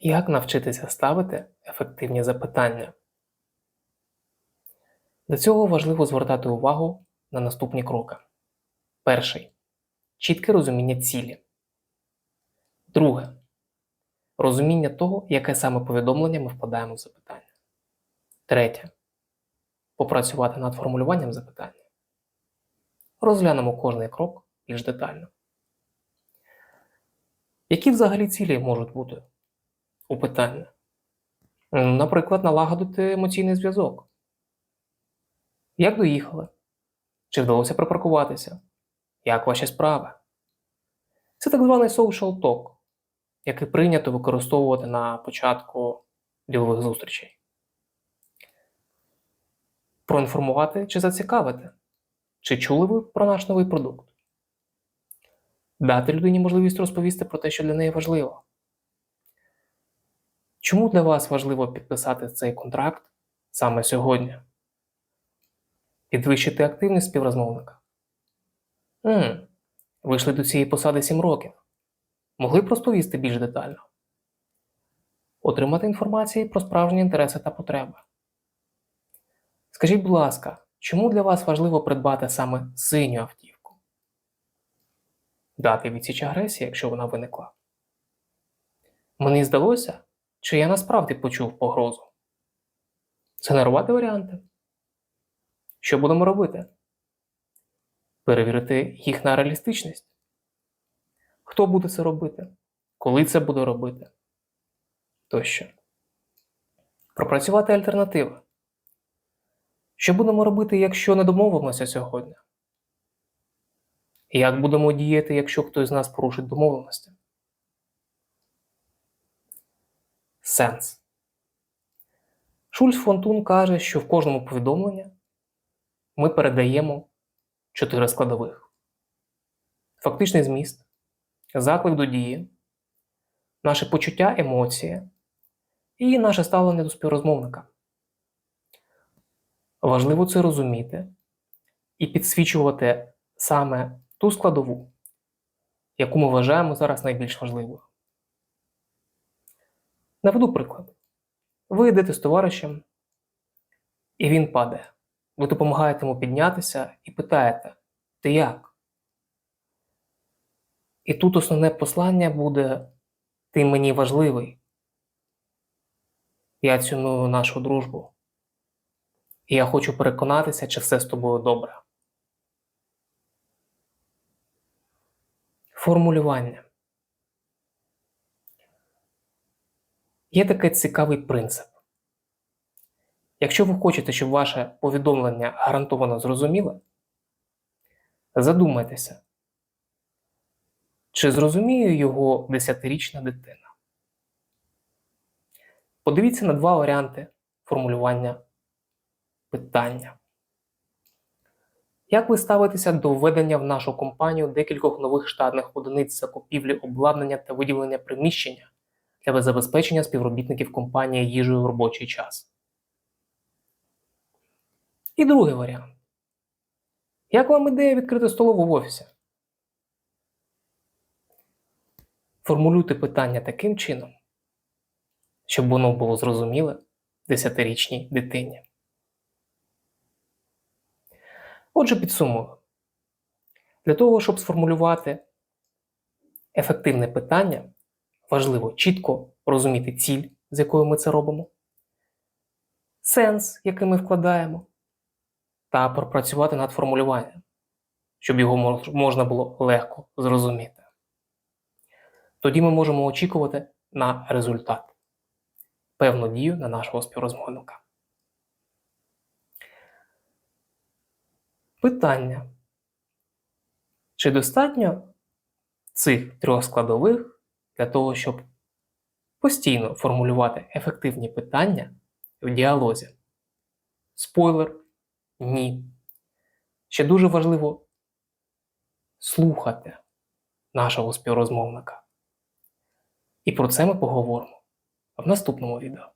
Як навчитися ставити ефективні запитання? Для цього важливо звертати увагу на наступні кроки. Перший чітке розуміння цілі. Друге розуміння того, яке саме повідомлення ми вкладаємо в запитання. Третє попрацювати над формулюванням запитання. Розглянемо кожний крок більш детально. Які взагалі цілі можуть бути у питання? Наприклад, налагодити емоційний зв'язок. Як доїхали? Чи вдалося припаркуватися? Як ваші справи? Це так званий social talk, який прийнято використовувати на початку ділових зустрічей. Проінформувати чи зацікавити? Чи чули ви про наш новий продукт? Дати людині можливість розповісти про те, що для неї важливо. Чому для вас важливо підписати цей контракт саме сьогодні? Підвищити активність співрозмовника. м вийшли до цієї посади 7 років. Могли б розповісти більш детально. Отримати інформацію про справжні інтереси та потреби. Скажіть, будь ласка, чому для вас важливо придбати саме синю автівку? Дати відсіч агресії, якщо вона виникла. Мені здалося, чи я насправді почув погрозу. Згенерувати варіанти. Що будемо робити? Перевірити їх на реалістичність. Хто буде це робити? Коли це буде робити? Тощо. Пропрацювати альтернативи. Що будемо робити, якщо не домовимося сьогодні? Як будемо діяти, якщо хтось з нас порушить домовленості? Сенс. Шульц Фонтун каже, що в кожному повідомленні ми передаємо чотири складових: фактичний зміст, заклик до дії, наше почуття, емоції і наше ставлення до співрозмовника. Важливо це розуміти і підсвічувати саме ту складову, яку ми вважаємо зараз найбільш важливою. Наведу приклад. Ви йдете з товаришем, і він падає. Ви допомагаєте йому піднятися і питаєте, ти як? І тут основне послання буде Ти мені важливий. Я ціную нашу дружбу. І я хочу переконатися, чи все з тобою добре. Формулювання. Є такий цікавий принцип. Якщо ви хочете, щоб ваше повідомлення гарантовано зрозуміле, задумайтеся, чи зрозуміє його десятирічна дитина. Подивіться на два варіанти формулювання питання. Як ви ставитеся до введення в нашу компанію декількох нових штатних одиниць закупівлі обладнання та виділення приміщення для забезпечення співробітників компанії їжею в робочий час? І другий варіант. Як вам ідея відкрити столову в офісі? Формулюйте питання таким чином, щоб воно було зрозуміле десятирічній дитині. Отже, підсумую. Для того, щоб сформулювати ефективне питання, важливо чітко розуміти ціль, з якою ми це робимо, сенс, який ми вкладаємо, та пропрацювати над формулюванням, щоб його можна було легко зрозуміти. Тоді ми можемо очікувати на результат, певну дію на нашого співрозмовника. Питання. Чи достатньо цих трьох складових для того, щоб постійно формулювати ефективні питання в діалозі? Спойлер ні. Ще дуже важливо слухати нашого співрозмовника. І про це ми поговоримо в наступному відео.